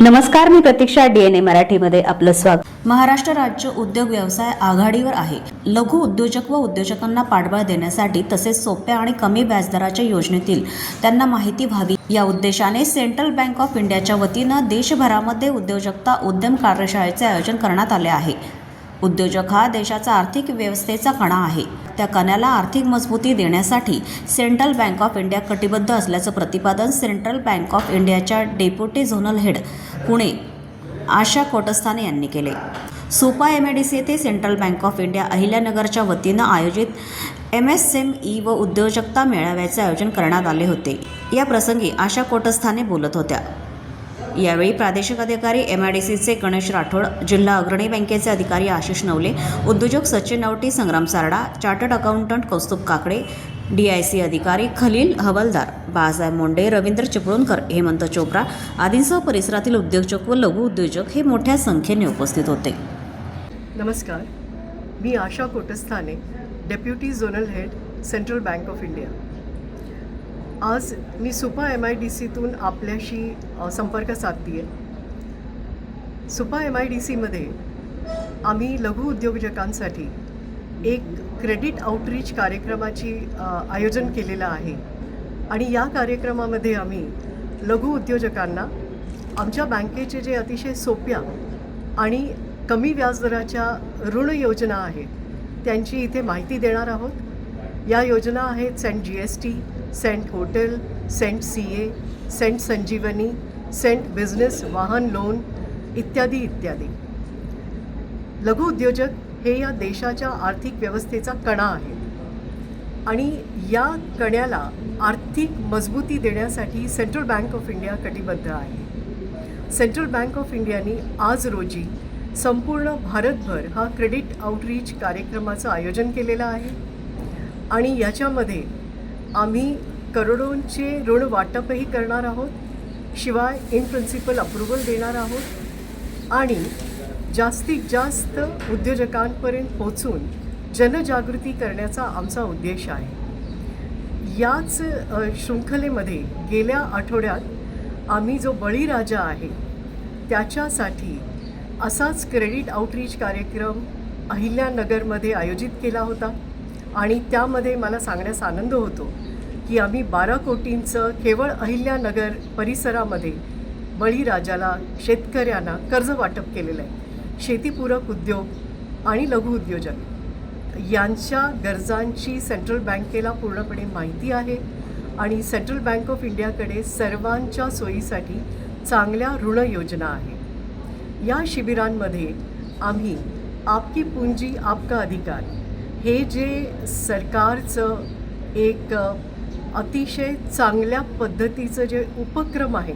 नमस्कार मी प्रतीक्षा डीएनए मराठीमध्ये आपलं स्वागत. महाराष्ट्र राज्य उद्योग व्यवसाय आघाडीवर आहे. लघु उद्योजक व उद्योजकांना पाठबळ देण्यासाठी तसेच सोप्या आणि कमी व्याजदराच्या योजनेतील त्यांना माहिती व्हावी. या उद्देशाने सेंट्रल बँक ऑफ इंडियाच्या वतीनं देशभरामध्ये उद्योजकता उद्यम कार्यशाळेचे आयोजन करण्यात आले आहे. उद्योजक हा देशाचा आर्थिक व्यवस्थेचा कणा आहे. त्या कण्याला आर्थिक मजबूती देण्यासाठी सेंट्रल बँक ऑफ इंडिया कटिबद्ध असल्याचं प्रतिपादन सेंट्रल बँक ऑफ इंडियाच्या deputy zonal head Pune Asha Kotasthane यांनी केले. Supa M A D C येथे सेंट्रल बँक ऑफ इंडिया अहिल्यानगरच्या वतीनं आयोजित एम एस एम ई व उद्योजकता मेळाव्याचे आयोजन करण्यात आले होते. या प्रसंगी आशा कोटस्थाने बोलत होत्या. यावेळी प्रादेशिक अधिकारी एम आय डी सीचे गणेश राठोड जिल्हा अग्रणी बँकेचे अधिकारी आशिष नवले उद्योजक Sachin Navati Sangram Sarda chartered accountant Kaustubh Kakade D I C अधिकारी खलील हवलदार बाळासाहेब मोंडे रवींद्र चिपळूणकर हेमंत चोप्रा आदींसह परिसरातील उद्योजक व लघु उद्योजक हे मोठ्या संख्येने उपस्थित होते. नमस्कार. मी Asha Kotasthane deputy zonal head Central Bank of India आज मी सुपा एम आय डी सीतून आपल्याशी संपर्क साधते आहे सुपा एम आय डी सीमध्ये आम्ही लघु उद्योजकांसाठी एक क्रेडिट आउटरीच कार्यक्रमाची आयोजन केलेलं आहे. आणि या कार्यक्रमामध्ये आम्ही लघु उद्योजकांना आमच्या बँकेचे जे अतिशय सोप्या आणि कमी व्याजदराच्या ऋण योजना आहेत त्यांची इथे माहिती देणार आहोत. या योजना आहेत Cent G S T Cent hotel Cent C A Cent Sanjeevani Cent business वाहन लोन इत्यादी इत्यादी. लघु उद्योजक हे या देशाच्या आर्थिक व्यवस्थेचा कणा आहे आणि या कण्याला आर्थिक मजबूती देण्यासाठी सेंट्रल बँक ऑफ इंडिया कटिबद्ध आहे. सेंट्रल बँक ऑफ इंडियाने आज रोजी संपूर्ण भारतभर हा क्रेडिट आउटरीच कार्यक्रमाचं आयोजन केलेलं आहे. आणि याच्यामध्ये आम्ही करोडोंचे ऋण वाटपही करणार आहोत शिवाय इन प्रिन्सिपल अप्रुव्हल देणार आहोत आणि जास्तीत जास्त उद्योजकांपर्यंत पोचून जनजागृती करण्याचा आमचा उद्देश आहे. याच शृंखलेमध्ये गेल्या आठवड्यात आम्ही जो बळीराजा आहे त्याच्यासाठी असाच क्रेडिट आउटरीच कार्यक्रम अहिल्यानगरमध्ये आयोजित केला होता. आणि त्यामध्ये मला सांगण्यास आनंद होतो की आम्ही बारा कोटींचं केवळ अहिल्यानगर परिसरामध्ये बळीराजाला शेतकऱ्यांना कर्ज वाटप केलेलं आहे. शेतीपूरक उद्योग आणि लघु उद्योजक. यांच्या गरजांची सेंट्रल बँकेला पूर्णपणे माहिती आहे आणि सेंट्रल बँक ऑफ इंडियाकडे सर्वांच्या सोयीसाठी चांगल्या ऋण योजना आहे. या शिबिरांमध्ये आम्ही आपकी पूंजी आपका अधिकार हे जे सरकारचं एक अतिशय चांगल्या पद्धतीचं जे उपक्रम आहे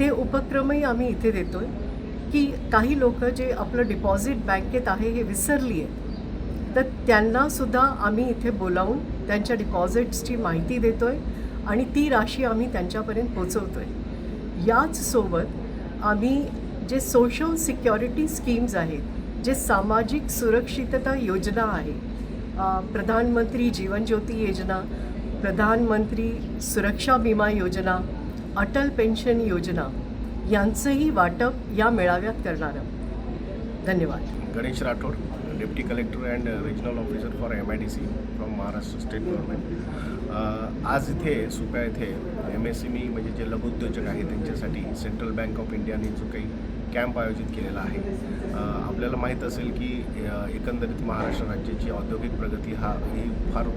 ते उपक्रमही आम्ही इथे देतो आहे की काही लोक जे आपलं डिपॉझिट बँकेत आहे हे विसरली आहे तर त्यांनासुद्धा आम्ही इथे बोलावून त्यांच्या डिपॉझिट्सची माहिती देतो आहे आणि ती राशी आम्ही त्यांच्यापर्यंत पोचवतो आहे याचसोबत आम्ही जे सोशल सिक्युरिटी स्कीम्स आहेत जे सामाजिक सुरक्षितता योजना आहे प्रधानमंत्री जीवन ज्योती योजना प्रधानमंत्री सुरक्षा विमा योजना अटल पेन्शन योजना यांचंही वाटप या मेळाव्यात करणार धन्यवाद. Ganesh Rathod deputy collector and regional officer for M I D C from Maharashtra state government आज इथे सुप्या येथे एम एस एम ई म्हणजे जे लघुउद्योजक आहेत त्यांच्यासाठी सेंट्रल बँक ऑफ इंडियाने जो काही कॅम्प आयोजित केलेला आहे. आपल्याला माहीत असेल की एकंदरीत महाराष्ट्र राज्याची औद्योगिक प्रगती हा ही फार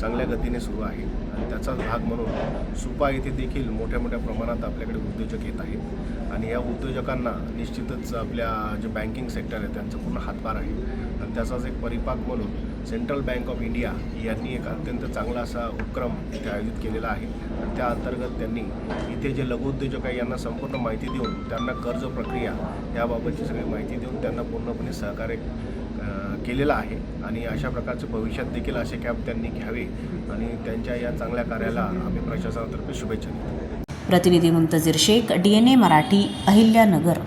चांगल्या गतीने सुरू आहे. आणि त्याचाच भाग म्हणून सुपा येथे देखील मोठ्या मोठ्या प्रमाणात आपल्याकडे उद्योजक येत आहेत. आणि या उद्योजकांना निश्चितच आपल्या जे बँकिंग सेक्टर आहे त्यांचा पूर्ण हातभार आहे. आणि त्याचाच एक परिपाक म्हणून सेंट्रल बँक ऑफ इंडिया यांनी एक अत्यंत चांगला असा उपक्रम इथे आयोजित केलेला आहे. आणि त्या अंतर्गत त्यांनी इथे जे लघुउद्योजक आहे यांना संपूर्ण माहिती देऊन त्यांना कर्ज प्रक्रिया याबाबतची सगळी माहिती देऊन त्यांना पूर्णपणे सहकार्य केलेलं आहे. आणि अशा प्रकारचं भविष्यात देखील असे कॅम्प त्यांनी घ्यावे आणि त्यांच्या या चांगल्या कार्याला आम्ही प्रशासनातर्फे शुभेच्छा देतो. प्रतिनिधी Muntazir Shaikh D N A Marathi Ahilyanagar.